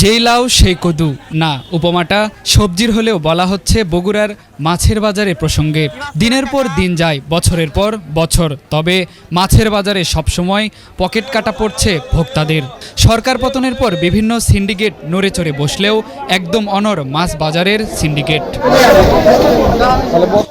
যেই লাউ, সেই কদু। না, উপমাটা সবজির হলেও বলা হচ্ছে বগুড়ার মাছের বাজারে প্রসঙ্গে। দিনের পর দিন যায়, বছরের পর বছর। তবে মাছের বাজারে সবসময় পকেট কাটা পড়ছে ভোক্তাদের। সরকার পতনের পর বিভিন্ন সিন্ডিকেট নড়ে চড়ে বসলেও একদম অনর মাছ বাজারের সিন্ডিকেট।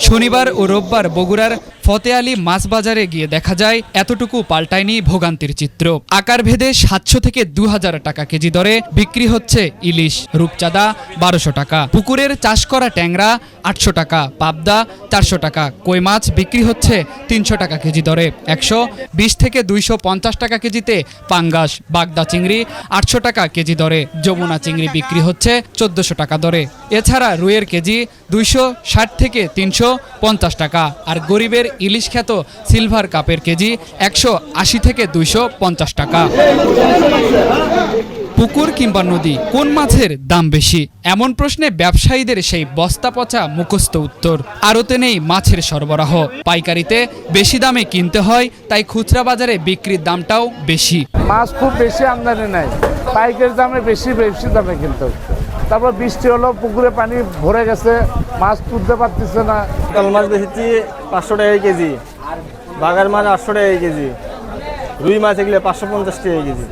শনিবার ও রোববার বগুড়ার ফতে আলী মাছ বাজারে গিয়ে দেখা যায়, এতটুকু পাল্টায়নি ভোগান্তির চিত্র। আকার ভেদে সাতশো থেকে দু হাজার হাজার টাকা কেজি দরে বিক্রি হচ্ছে ইলিশ, রূপচাঁদা বারোশো টাকা। পুকুরের চাষ করা ট্যাংরা আটশো টাকা, পাবদা চারশো টাকা, কই মাছ বিক্রি হচ্ছে তিনশো টাকা কেজি দরে। একশো বিশ থেকে দুইশো পঞ্চাশ টাকা কেজিতে পাঙ্গাস, বাগদা চিংড়ি আটশো টাকা কেজি দরে। যমুনা চিংড়ি বিক্রি হচ্ছে চোদ্দশো টাকা দরে। এছাড়া রুইয়ের কেজি দুইশো ষাট থেকে তিনশো পঞ্চাশ টাকা। আর গরিবের ইলিশ খ্যাত সিলভার কাপের কেজি একশো আশি থেকে দুইশো পঞ্চাশ টাকা। পুকুর কিংবা নদী কোন মাছের দাম বেশি? এমন প্রশ্নে ব্যবসায়ীদের সেই বস্তা পচা মুখস্থ উত্তর। আড়তে নেই মাছের সরবরাহ। পাইকারিতে বেশি দামে কিনতে হয় তাই খুচরা বাজারে বিক্রির দামটাও বেশি। মাছ খুব বেশি আমদানি নাই। পাইকের দামে বেশি বেশি দামে কিন্তু তারপর বৃষ্টি হলো পুকুরে পানি ভরে গেছে মাছ তুলতে পারতেছে না। কাল মাছ বেশিছি পাঁচশো টাকা কেজি। বাগার মাছ আটশো টাকা কেজি। রুই মাছ এগুলো পাঁচশো পঞ্চাশ টাকা কেজি।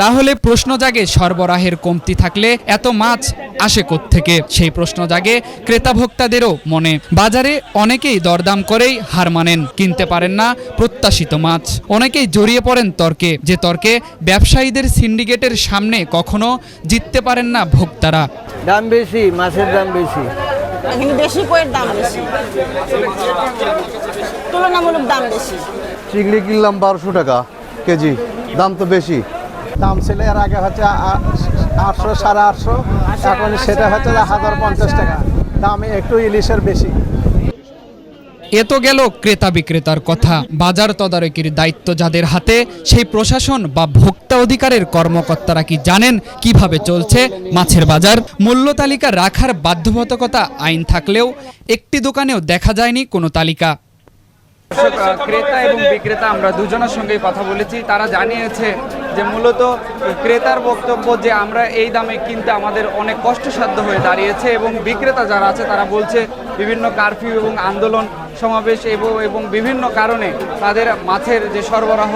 তাহলে প্রশ্ন জাগে সরবরাহের কমতি থাকলে এত মাছ আসে থেকে সেই প্রশ্ন জাগে ক্রেতা ভোক্তাদেরও মনে। বাজারে অনেকেই দরদাম করেই হার মানেন কিনতে পারেন না প্রত্যাশিত মাছ। অনেকেই জড়িয়ে পড়েন তর্কে যে তর্কে ব্যবসায়ীদের সিন্ডিকেটের সামনে কখনো জিততে পারেন না ভোক্তারা। দাম বেশি মাছের দাম বেশি। এখানে কয়ের দাম বেশি। তুলনামূলক দাম বেশি। চিংড়ি কিনলাম বারোশো টাকা কেজি দাম তো বেশি। দাম ছিল, এর আগে হচ্ছে আটশো, সাড়ে আটশো, এখন সেটা হচ্ছে হাজার পঞ্চাশ টাকা। দাম একটু ইলিশের বেশি। এ তো গেল ক্রেতা বিক্রেতার কথা। বাজার তদারকির দায়িত্ব যাদের হাতে, সেই প্রশাসন বা ভোক্তা অধিকারের কর্মকর্তারা কি জানেন কীভাবে চলছে মাছের বাজার? মূল্য তালিকা রাখার বাধ্যবাধকতা আইন থাকলেও একটি দোকানেও দেখা যায়নি কোনো তালিকা। ক্রেতা এবং বিক্রেতা, আমরা দুজনের সঙ্গেই কথা বলেছি। তারা জানিয়েছে যে মূলত ক্রেতার বক্তব্য যে আমরা এই দামে কিনতে আমাদের অনেক কষ্টসাধ্য হয়ে দাঁড়িয়েছে এবং বিক্রেতা যারা আছে, তারা বলছে বিভিন্ন কারফিউ এবং আন্দোলন সমাবেশ এবং এবং বিভিন্ন কারণে তাদের মাছের যে সরবরাহ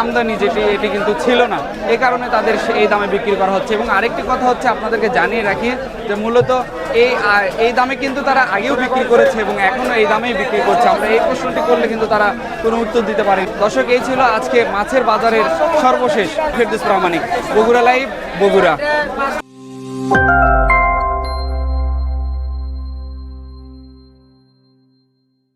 আমদানি যেটি, এটি কিন্তু ছিল না। এ কারণে তাদের এই দামে বিক্রি করা হচ্ছে। এবং আরেকটি কথা হচ্ছে আপনাদেরকে জানিয়ে রাখি যে মূলত এই এই দামে কিন্তু তারা আগেও বিক্রি করেছে এবং এখনও এই দামেই বিক্রি করছে। আমরা এই প্রশ্নটি করলে কিন্তু তারা কোনো উত্তর দিতে পারে দর্শক, এই ছিল আজকে মাছের বাজারের সর্বশেষ ফেরদুস প্রামাণিক। বগুড়া লাইভ, বগুড়া।